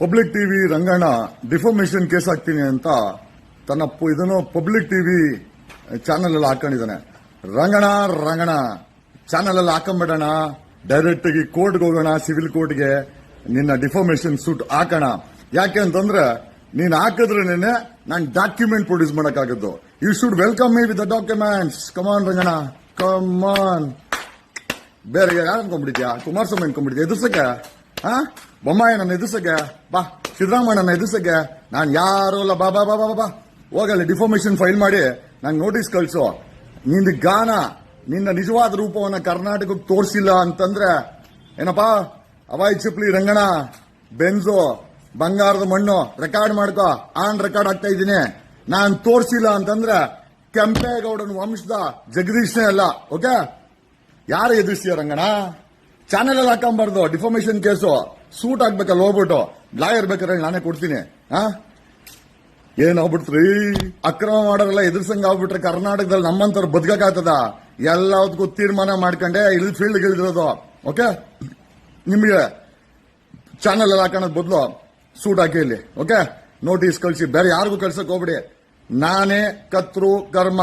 Public TV Ranganna defamation case ಹಾಕ್ತೀನಿ ಅಂತ ತನ್ನ ಇದನ್ನು ಪಬ್ಲಿಕ್ ಟಿವಿ ಚಾನೆಲ್ ಅಲ್ಲಿ ಹಾಕೊಂಡಿದ್ದಾನೆ. ರಂಗಣ ರಂಗಣ ಚಾನೆಲ್ ಅಲ್ಲಿ ಹಾಕೊಂಡ್ಬಿಡೋಣ ಡೈರೆಕ್ಟ್ ಆಗಿ ಕೋರ್ಟ್ಗೆ ಹೋಗೋಣ ಸಿವಿಲ್ ಕೋರ್ಟ್ಗೆ ನಿನ್ನ ಡಿಫಾರ್ಮೇಶನ್ ಸೂಟ್ ಹಾಕೋಣ. ಯಾಕೆ ಅಂತಂದ್ರೆ ನೀನ್ ಹಾಕಿದ್ರೆ ನಾನು document produce ಮಾಡೋಕ್ಕಾಗದ್ದು. You should welcome me with the documents come on Ranganna come on ಬೇರೆ ಯಾರು ಅನ್ಕೊಂಡ್ಬಿಟ್ಟಿದ್ಯಾ? ಕುಮಾರಸ್ವಾಮಿ ಅನ್ಕೊಂಡ್ಬಿಟ್ಟಿದ್ಯಾ? ಎದುರ್ಸಕ್ಕೆ? ಹಾ ಬೊಮ್ಮಾಯಿ ನನ್ನ ಎದುರ್ಸಕ್ಕೆ ಬಾ. ಸಿದ್ದರಾಮಣ್ಣನ ಎದುರ್ಸಕ್ಕೆ ನಾನು ಯಾರು ಅಲ್ಲ. ಬಾ ಬಾ ಬಾ ಬಾ ಬಾ, ಬಾ. ಹೋಗಲ್ಲ ಡಿಫಾರ್ಮೇಶನ್ ಫೈಲ್ ಮಾಡಿ. ನಂಗೆ ನೋಟಿಸ್ ಕಳಿಸು. ನಿಂದ ಗಾನ ನಿನ್ನ ನಿಜವಾದ ರೂಪವನ್ನು ಕರ್ನಾಟಕಕ್ಕೆ ತೋರಿಸಿಲ್ಲ ಅಂತಂದ್ರೆ ಏನಪ್ಪಾ? ಅವಾಯ್ ಚಿಪ್ಲಿ ರಂಗಣ ಬೆಂಜು ಬಂಗಾರದ ಮಣ್ಣು ರೆಕಾರ್ಡ್ ಮಾಡ್ಕೋ. ಆನ್ ರೆಕಾರ್ಡ್ ಆಗ್ತಾ ಇದ್ದೀನಿ. ನಾನು ತೋರಿಸಿಲ್ಲ ಅಂತಂದ್ರೆ ಕೆಂಪೇಗೌಡನ ವಂಶದ ಜಗದೀಶ್ನೇ ಅಲ್ಲ. ಓಕೆ ಯಾರು ಎದುರಿಸ್ತೀಯ ರಂಗಣ? ಚಾನೆಲ್ ಅಲ್ಲಿ ಹಾಕೊಂಬಾರ್ದು. ಡಿಫಾರ್ಮೇಶನ್ ಕೇಸು ಸೂಟ್ ಆಗ್ಬೇಕಲ್ಲ ಹೋಗ್ಬಿಟ್ಟು ಲಾಯರ್ ಬೇಕಾದ್ರೆ ನಾನೇ ಕೊಡ್ತೀನಿ. ಹಾ ಏನಾಗ್ಬಿಡ್ತ್ರಿ ಅಕ್ರಮ ಮಾಡೋರೆಲ್ಲ ಎದುರ್ಸಂಗ್ ಆಗ್ಬಿಟ್ರೆ ಕರ್ನಾಟಕದಲ್ಲಿ ನಮ್ಮಂತವ್ರು ಬದುಕಾಗ್ತದ ಎಲ್ಲದಕ್ಕೂ ತೀರ್ಮಾನ ಮಾಡ್ಕೊಂಡೆ ಇಲ್ಲಿ ಫೀಲ್ಡ್ ಇಳಿದಿರೋದು ಓಕೆ ನಿಮಗೆ ಚಾನೆಲ್ ಅಲ್ಲಿ ಹಾಕೋದ್ ಬದಲು ಸೂಟ್ ಹಾಕಿ ಇಲ್ಲಿ. ಓಕೆ ನೋಟಿಸ್ ಕಳಿಸಿ. ಬೇರೆ ಯಾರಿಗೂ ಕಳ್ಸಕ್ ಹೋಗ್ಬಿಡಿ. ನಾನೇ ಕತ್ರು, ಕರ್ಮ,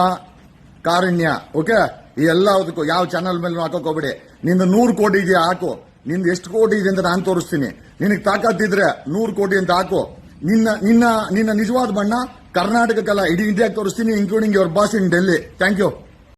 ಕಾರುಣ್ಯ. ಓಕೆ ಎಲ್ಲದಕ್ಕೂ ಯಾವ ಚಾನೆಲ್ ಮೇಲೆ ಹಾಕಕ್ ಹೋಗ್ಬಿಡಿ. ನಿಂದು ನೂರು ಕೋಟಿ ಇದೆಯಾ ಹಾಕು. ನಿಂದು ಎಷ್ಟು ಕೋಟಿ ಇದೆ ಅಂತ ನಾನು ತೋರಿಸ್ತೀನಿ. ನಿನಗೆ ತಾಕತ್ತಿದ್ರೆ ನೂರು ಕೋಟಿ ಅಂತ ಹಾಕು. ನಿನ್ನ ನಿನ್ನ ನಿನ್ನ ನಿಜವಾದ ಬಣ್ಣ ಕರ್ನಾಟಕಕ್ಕೆಲ್ಲ ಇಡೀ ಇಂಡಿಯಾಗೆ ತೋರಿಸ್ತೀನಿ including your boss in Delhi thank you